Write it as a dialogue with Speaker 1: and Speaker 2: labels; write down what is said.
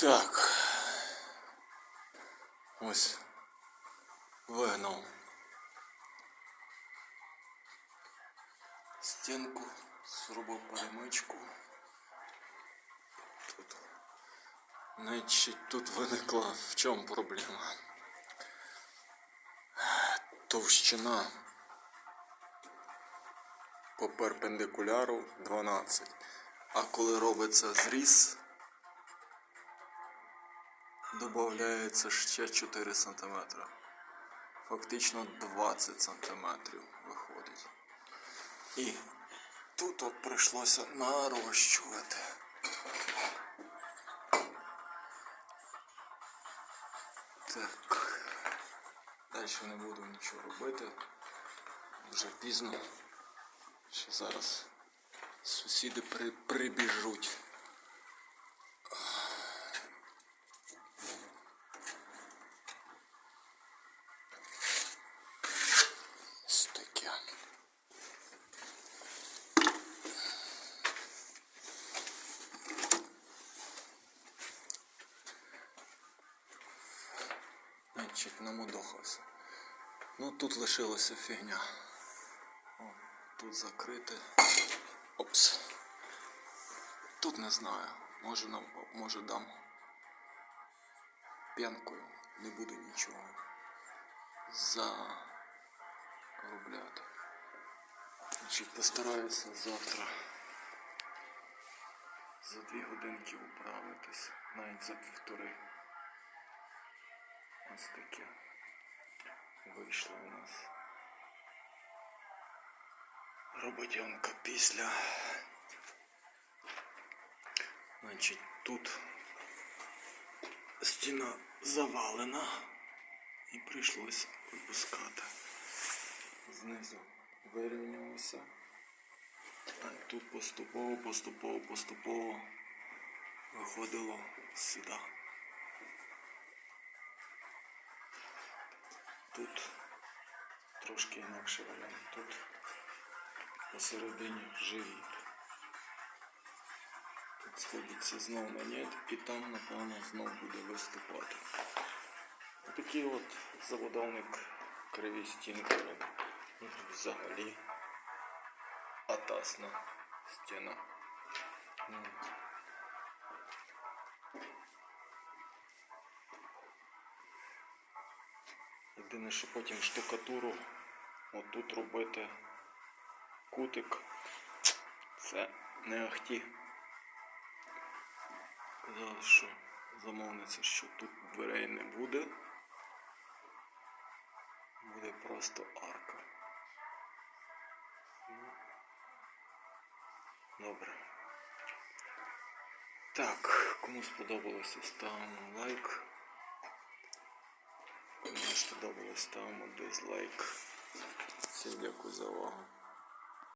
Speaker 1: Так. Ось. Вигнав. Стінку, зробив перемичку. Тут. Значить, тут виникла в чому проблема? Товщина по перпендикуляру 12. А коли робиться зріз, додається ще 4 см. Фактично 20 см виходить. І тут от прийшлося нарощувати. Так. Далі не буду нічого робити. Вже пізно. Ще зараз сусіди при, прибіжуть. Значить, намудохався. Ну тут лишилася фігня. О, тут закрите. Опс. Тут не знаю. Може нам може дам п'янкою. Не буду нічого заробляти. Значить, постараюся завтра за дві годинки управитись, навіть за півтори. Ось таке вийшло у нас. Роботянка після. Значить, тут стіна завалена і прийшлось випускати. Знизу вирівнялося. Тут поступово, поступово, поступово виходило сюди. Тут трошки інакше варіант. Тут посередині живіт. Тут сходиться знов монет і там, напевно, знов буде виступати. Такий от забудовник криві стінки. він Взагалі атасна стіна. Єдине, що потім штукатуру отут робити кутик. Це не ахті. Казали, що замовниця, що тут дверей не буде. Буде просто арка. Ну, Добре. Так, кому сподобалося, ставимо лайк. Сподобалось, ставимо дизлайк. Всім дякую за увагу.